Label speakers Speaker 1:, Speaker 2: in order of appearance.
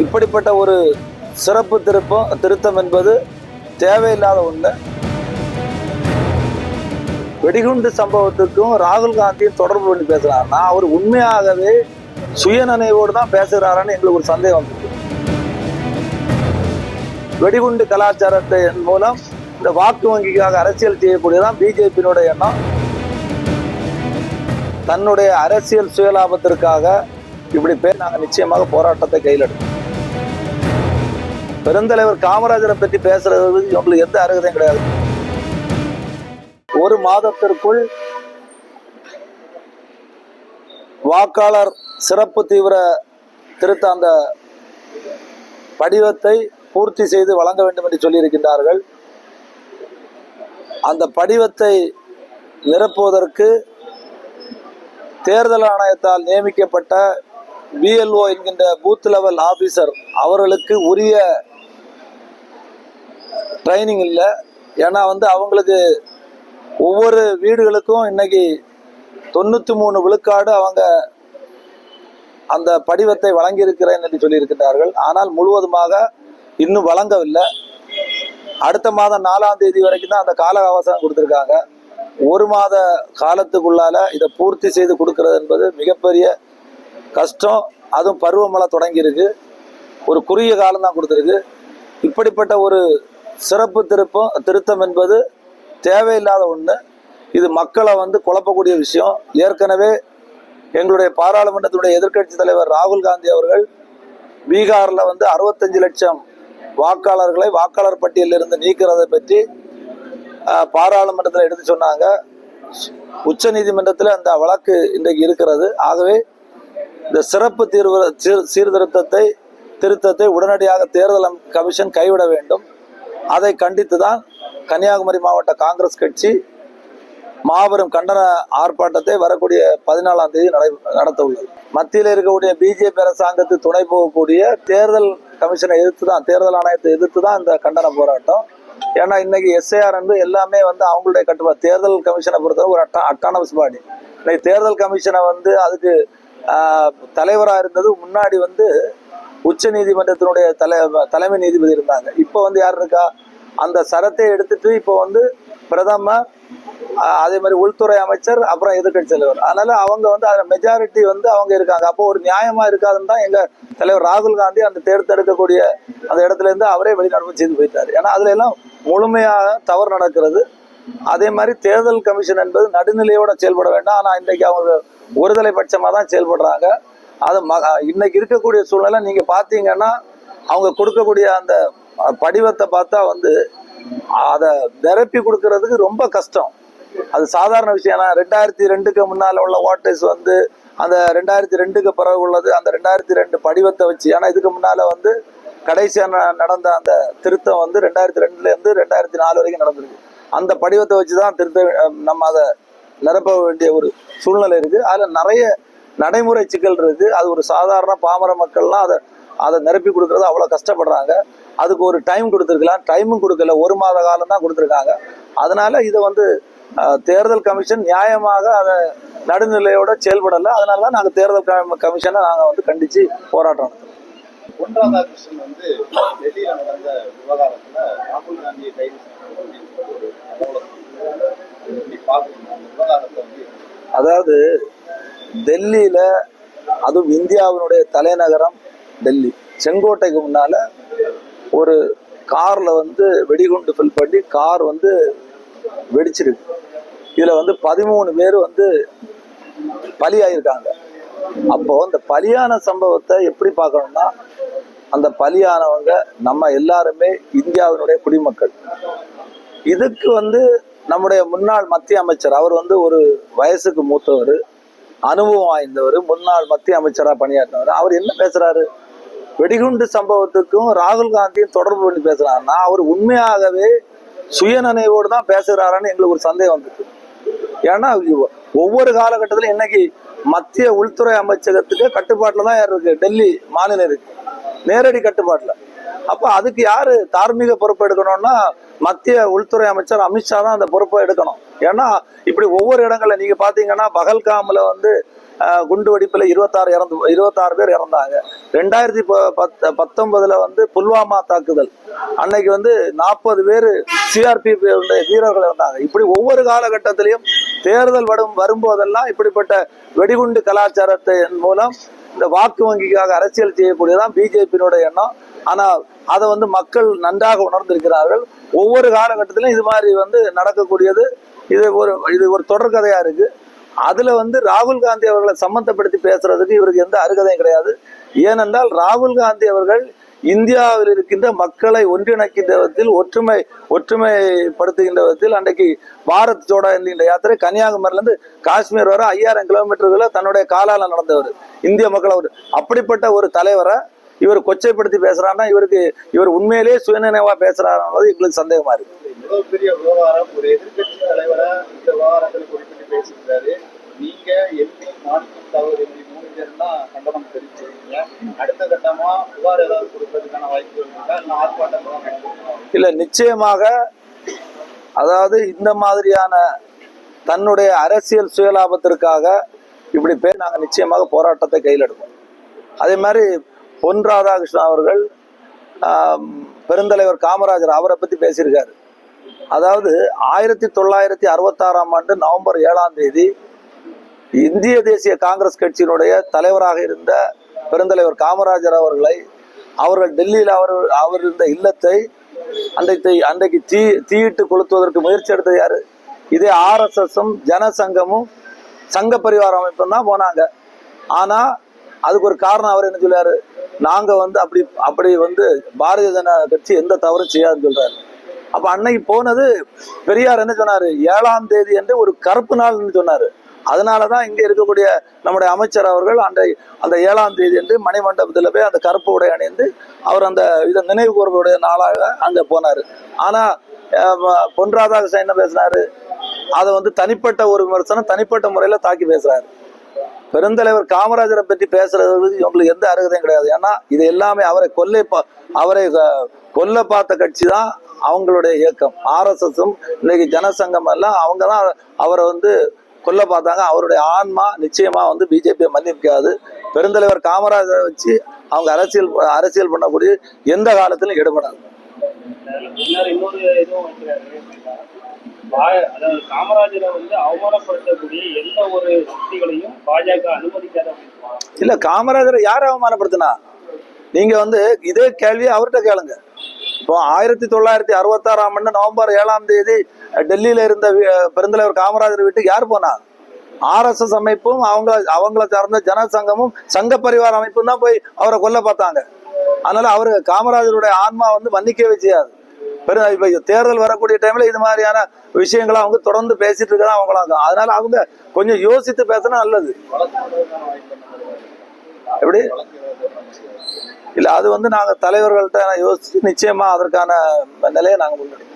Speaker 1: இப்படிப்பட்ட ஒரு சிறப்பு திருப்பம் திருத்தம் என்பது தேவையில்லாத ஒன்று வெடிகுண்டு சம்பவத்துக்கும் ராகுல் காந்தியும் தொடர்பு பண்ணி பேசுறாருன்னா அவர் உண்மையாகவே சுயநினைவோடு தான் பேசுகிறாருன்னு எங்களுக்கு ஒரு சந்தேகம் வந்தது வெடிகுண்டு கலாச்சாரத்தை மூலம் இந்த வாக்கு வங்கிக்காக அரசியல் செய்யக்கூடியதான் பிஜேபியினுடைய எண்ணம். தன்னுடைய அரசியல் சுயலாபத்திற்காக இப்படி பேர் நாங்கள் நிச்சயமாக போராட்டத்தை கையில் பெருந்தலைவர் காமராஜரை பற்றி பேசுறது உங்களுக்கு எந்த அருகதையும் கிடையாது. ஒரு மாதத்திற்குள் வாக்காளர் சிறப்பு தீவிர திருத்த அந்த படிவத்தை பூர்த்தி செய்து வழங்க வேண்டும் என்று சொல்லியிருக்கின்றார்கள். அந்த படிவத்தை நிரப்புவதற்கு தேர்தல் ஆணையத்தால் நியமிக்கப்பட்ட பிஎல்ஓ என்கின்ற பூத் லெவல் ஆபீசர் அவர்களுக்கு உரிய ட்ரைனிங் இல்லை. ஏன்னா வந்து அவங்களுக்கு ஒவ்வொரு வீடுகளுக்கும் இன்னைக்கு தொண்ணூற்றி மூணு விழுக்காடு அவங்க அந்த படிவத்தை வழங்கியிருக்கிறேன் என்று சொல்லியிருக்கிறார்கள் ஆனால் முழுவதுமாக இன்னும் வழங்கவில்லை. அடுத்த மாதம் நாலாம் தேதி வரைக்கும் தான் அந்த கால அவசரம் கொடுத்துருக்காங்க. ஒரு மாத காலத்துக்குள்ளால இதை பூர்த்தி செய்து கொடுக்கறது என்பது மிகப்பெரிய கஷ்டம். அதுவும் பருவமழை தொடங்கியிருக்கு. ஒரு குறுகிய காலம் தான் கொடுத்துருக்கு. இப்படிப்பட்ட ஒரு சிறப்பு திருப்பம் திருத்தம் என்பது தேவையில்லாத ஒன்று இது மக்களை வந்து குழப்பக்கூடிய விஷயம். ஏற்கனவே எங்களுடைய பாராளுமன்றத்தினுடைய எதிர்க்கட்சி தலைவர் ராகுல் காந்தி அவர்கள் பீகாரில் வந்து அறுபத்தஞ்சு லட்சம் வாக்காளர்களை வாக்காளர் பட்டியலில் இருந்து நீக்கிறதை பற்றி பாராளுமன்றத்தில் எடுத்து சொன்னாங்க. உச்ச நீதிமன்றத்தில் அந்த வழக்கு இன்றைக்கு இருக்கிறது. ஆகவே இந்த சிறப்பு தீர்வு சீர்- சீர்திருத்தத்தை திருத்தத்தை உடனடியாக தேர்தல் கமிஷன் கைவிட வேண்டும். அதை கண்டித்து தான் கன்னியாகுமரி மாவட்ட காங்கிரஸ் கட்சி மாபெரும் கண்டன ஆர்ப்பாட்டத்தை வரக்கூடிய பதினாலாம் தேதி நடை நடத்த உள்ளது மத்தியில் இருக்கக்கூடிய பிஜேபி அரசாங்கத்து துணை போகக்கூடிய தேர்தல் கமிஷனை எதிர்த்து தான் தேர்தல் ஆணையத்தை எதிர்த்து தான் இந்த கண்டன போராட்டம். ஏன்னா இன்னைக்கு எஸ்ஐஆர் வந்து எல்லாமே வந்து அவங்களுடைய கட்டுப்பாடு. தேர்தல் கமிஷனை பொறுத்தவரை ஒரு அட்டா அட்டானமஸ் பாடி இன்னைக்கு தேர்தல் கமிஷனை வந்து அதுக்கு தலைவராக இருந்தது முன்னாடி வந்து உச்ச நீதிமன்றத்தினுடைய தலை தலைமை நீதிபதி இருந்தாங்க. இப்போ வந்து யார் இருக்கா? அந்த சரத்தை எடுத்துட்டு இப்போ வந்து பிரதமர் அதே மாதிரி உள்துறை அமைச்சர் அப்புறம் எதிர்கட்சி தலைவர். அதனால அவங்க வந்து அதில் மெஜாரிட்டி வந்து அவங்க இருக்காங்க. அப்போ ஒரு நியாயமா இருக்காதுன்னு தான் எங்க தலைவர் ராகுல் காந்தி அந்த தேர்ந்தெடுக்கக்கூடிய அந்த இடத்துல இருந்து அவரே வெளிநடப்பு செய்து போயிட்டாரு. ஏன்னா அதுல எல்லாம் முழுமையாக தவறு நடக்கிறது. அதே மாதிரி தேர்தல் கமிஷன் என்பது நடுநிலையோட செயல்பட வேண்டாம். ஆனால் இன்றைக்கு அவங்க ஒருதலை பட்சமாக தான் செயல்படுறாங்க. அது ம- இன்னைக்கு இருக்கக்கூடிய சூழ்நிலை நீங்க பாத்தீங்கன்னா அவங்க கொடுக்கக்கூடிய அந்த படிவத்தை பார்த்தா வந்து அதை நிரப்பி கொடுக்கறதுக்கு ரொம்ப கஷ்டம். அது சாதாரண விஷயம். ரெண்டாயிரத்தி ரெண்டுக்கு முன்னால உள்ள ஓட்டர்ஸ் வந்து அந்த ரெண்டாயிரத்தி ரெண்டுக்கு பிறகு உள்ளது அந்த ரெண்டாயிரத்தி ரெண்டு படிவத்தை வச்சு ஏன்னா இதுக்கு முன்னால வந்து கடைசியாக ந- நடந்த அந்த திருத்தம் வந்து ரெண்டாயிரத்தி ரெண்டுலேருந்து ரெண்டாயிரத்தி நாலு வரைக்கும் நடந்திருக்கு. அந்த படிவத்தை வச்சு தான் திருத்த நம்ம அதை நிரப்ப வேண்டிய ஒரு சூழ்நிலை இருக்குது அதில் நிறைய நடைமுறை சிக்கல் இருக்கு. அது ஒரு சாதாரண பாமர மக்கள்லாம் அதை அதை நிரப்பி கொடுக்கறது அவ்வளோ கஷ்டப்படுறாங்க. அதுக்கு ஒரு டைம் கொடுத்துருக்கலாம். டைமும் கொடுக்கல. ஒரு மாத காலம் தான் கொடுத்துருக்காங்க. அதனால இதை வந்து தேர்தல் கமிஷன் நியாயமாக அதை நடுநிலையோட செயல்படலை. அதனால தான் நாங்கள் தேர்தல் கமி- கமிஷனை நாங்கள் வந்து கண்டித்து போராட்டம்.
Speaker 2: பொன் ராதாகிருஷ்ணன் டெல்லியில நடந்த விவகாரத்துல ராகுல் காந்தியை கைது வந்து
Speaker 1: அதாவது டெல்லியில அதுவும் இந்தியாவினுடைய தலைநகரம் டெல்லி. செங்கோட்டைக்கு முன்னால ஒரு கார்ல வந்து வெடிகுண்டு ஃபில் பண்ணி கார் வந்து வெடிச்சிருக்கு. இதுல வந்து பதிமூணு பேர் வந்து பலியாயிருக்காங்க. அப்போ இந்த பலியான சம்பவத்தை எப்படி பார்க்கணும்னா அந்த பலியானவங்க நம்ம எல்லாருமே இந்தியாவினுடைய குடிமக்கள். இதுக்கு வந்து நம்முடைய முன்னாள் மத்திய அமைச்சர் அவர் வந்து ஒரு வயசுக்கு மூத்தவர். அனுபவம் வாய்ந்தவர் முன்னாள் மத்திய அமைச்சராக பணியாற்றினவர். அவர் என்ன பேசுறாரு? வெடிகுண்டு சம்பவத்துக்கும் ராகுல் காந்தியும் தொடர்பு பண்ணி பேசுறாருன்னா அவர் உண்மையாகவே சுயநினைவோடு தான் பேசுகிறாரான்னு எங்களுக்கு ஒரு சந்தேகம் வந்துருக்கு ஏன்னா ஒவ்வொரு காலகட்டத்திலும் இன்னைக்கு மத்திய உள்துறை அமைச்சகத்துக்கு கட்டுப்பாட்டில் தான் யார் இருக்கு. டெல்லி மாநிலம் இருக்கு. நேரடி கட்டுப்பாட்டில். அப்போ அதுக்கு யார் தார்மீக பொறுப்பு எடுக்கணும்னா மத்திய உள்துறை அமைச்சர் அமித்ஷா தான் அந்த பொறுப்பை எடுக்கணும். ஏன்னா இப்படி ஒவ்வொரு இடங்கள்ல நீங்க பாத்தீங்கன்னா பகல்காமில் வந்து குண்டு வெடிப்பில் இருபத்தாறு இறந்து இருபத்தாறு பேர் இறந்தாங்க. ரெண்டாயிரத்தி ப- பத்தொன்பதுல வந்து புல்வாமா தாக்குதல். அன்னைக்கு வந்து நாற்பது பேர் சிஆர்பிஎஃப் வீரர்கள் இருந்தாங்க இப்படி ஒவ்வொரு காலகட்டத்திலையும் தேர்தல் வரும் வரும்போதெல்லாம் இப்படிப்பட்ட வெடிகுண்டு கலாச்சாரத்தின் மூலம் இந்த வாக்கு வங்கிக்காக அரசியல் செய்யக்கூடியதான் பிஜேபியினுடைய எண்ணம். ஆனால் அதை வந்து மக்கள் நன்றாக உணர்ந்திருக்கிறார்கள். ஒவ்வொரு காலகட்டத்திலும் இது மாதிரி வந்து நடக்கக்கூடியது. இது ஒரு இது ஒரு தொடர்கதையாக இருக்கு. அதுல வந்து ராகுல் காந்தி அவர்களை சம்மந்தப்படுத்தி பேசுறதுக்கு இவருக்கு எந்த அருகதையும் கிடையாது. ஏனென்றால் ராகுல் காந்தி அவர்கள் இந்தியாவில் இருக்கின்ற மக்களை ஒன்றிணைக்கின்ற விதத்தில் ஒற்றுமை ஒற்றுமைப்படுத்துகின்ற விதத்தில் அன்றைக்கு பாரத் ஜோடா என்கின்ற யாத்திரை கன்னியாகுமரியிலிருந்து காஷ்மீர் வரை ஐயாயிரம் கிலோமீட்டர்களை தன்னுடைய காலால நடந்தவர். இந்திய மக்கள் அவர். அப்படிப்பட்ட ஒரு தலைவரை இவர் கொச்சைப்படுத்தி பேசுறாருன்னா இவருக்கு இவர் உண்மையிலேயே சுயநினைவா பேசுறாருன்றது எங்களுக்கு சந்தேகமா இருக்கு.
Speaker 2: பெரிய விவகாரம். ஒரு எதிர்க்கட்சி தலைவரை இந்த விவகாரங்களை குறிப்பிட்டு பேசியிருந்தாரு நீங்க எம்பி மாநிலம் தகவல் எம்பி மூணு கண்டனம் தெரிவிச்சிருக்கீங்க அடுத்த கட்டமா புகார் ஏதாவது கொடுக்கறதுக்கான வாய்ப்புகள் ஆர்ப்பாட்டம்?
Speaker 1: இல்ல நிச்சயமாக அதாவது இந்த மாதிரியான தன்னுடைய அரசியல் சுயலாபத்திற்காக இப்படி பேர் நாங்கள் நிச்சயமாக போராட்டத்தை கையில் எடுப்போம். அதே மாதிரி பொன் ராதாகிருஷ்ணன் அவர்கள் பெருந்தலைவர் காமராஜர் அவரை பற்றி பேசியிருக்காரு. அதாவது ஆயிரத்தி தொள்ளாயிரத்தி அறுபத்தாறாம் ஆண்டு நவம்பர் ஏழாம் தேதி இந்திய தேசிய காங்கிரஸ் கட்சியினுடைய தலைவராக இருந்த பெருந்தலைவர் காமராஜர் அவர்களை அவர்கள் டெல்லியில் அவர் அவர் இருந்த இல்லத்தை அன்றைக்கு அன்றைக்கு தீ தீயிட்டு கொளுத்துவதற்கு முயற்சி எடுத்தது யாரு? இதே ஆர்எஸ்எஸும் ஜனசங்கமும் சங்க பரிவார அமைப்பும் தான் போனாங்க. ஆனால் அதுக்கு ஒரு காரணம் அவர் என்ன சொல்றாரு? நாங்க வந்து அப்படி அப்படி வந்து பாரதிய ஜனதா கட்சி எந்த தவறும் செய்யாதுன்னு சொல்றாரு. அப்ப அன்னைக்கு போனது பெரியார் என்ன சொன்னாரு? ஏழாம் தேதி என்று ஒரு கருப்பு நாள்னு சொன்னாரு. அதனாலதான் இங்க இருக்கக்கூடிய நம்முடைய அமைச்சர் அவர்கள் அந்த அந்த ஏழாம் தேதி என்று மணிமண்டபத்தில் போய் அந்த கருப்பு உடை அணிந்து அவர் அந்த இதை நினைவு கூறக்கூடிய நாளாக அங்க போனாரு. ஆனா பொன் ராதாகிருஷ்ணன் என்ன பேசினாரு? அதை வந்து தனிப்பட்ட ஒரு விமர்சனம் தனிப்பட்ட முறையில தாக்கி பேசுறாரு. பெருந்தலைவர் காமராஜரை பற்றி பேசுறது உங்களுக்கு எந்த அருகதையும் கிடையாது. ஏன்னா இது எல்லாமே அவரை கொல்லை பா- அவரை கொல்ல பார்த்த கட்சி தான் அவங்களுடைய இயக்கம். ஆர்எஸ்எஸும் இன்னைக்கு ஜனசங்கம் எல்லாம் அவங்க தான் அவரை வந்து கொல்ல பார்த்தாங்க. அவருடைய ஆன்மா நிச்சயமா வந்து பிஜேபியை மன்னிக்காது. பெருந்தலைவர் காமராஜரை வச்சு அவங்க அரசியல் அரசியல் பண்ணக்கூடிய எந்த காலத்திலும் ஈடுபடாது.
Speaker 3: அதாவது காமராஜரை வந்து அவமானப்படுத்தக்கூடிய எந்த ஒரு சக்திகளையும் பாஜக அனுமதிக்காத
Speaker 1: இல்ல காமராஜரை யார் அவமானப்படுத்தினா? நீங்க வந்து இதே கேள்வியை அவர்கிட்ட கேளுங்க. இப்போ ஆயிரத்தி தொள்ளாயிரத்தி அறுபத்தாறாம் ஆண்டு நவம்பர் ஏழாம் தேதி டெல்லியில இருந்த பெருந்தலைவர் காமராஜர் வீட்டுக்கு யார் போனா? ஆர்எஸ்எஸ் அமைப்பும் அவங்க அவங்கள சார்ந்த ஜனசங்கமும் சங்க பரிவார அமைப்பும் தான் போய் அவரை கொல்ல பார்த்தாங்க. அதனால அவரு காமராஜருடைய ஆன்மா வந்து மன்னிக்கவே செய்யாது. பெரும் இப்போ தேர்தல் வரக்கூடிய டைம்ல இது மாதிரியான விஷயங்களை அவங்க தொடர்ந்து பேசிட்டு இருக்கதான் அவங்களாம் அதனால அவங்க கொஞ்சம் யோசித்து பேசினா நல்லது. எப்படி?
Speaker 2: இல்லை
Speaker 1: இல்ல அது வந்து நாங்க தலைவர்கள்ட்ட யோசிச்சு நிச்சயமா அதற்கான நிலையை நாங்க முன்னெடுக்கோம்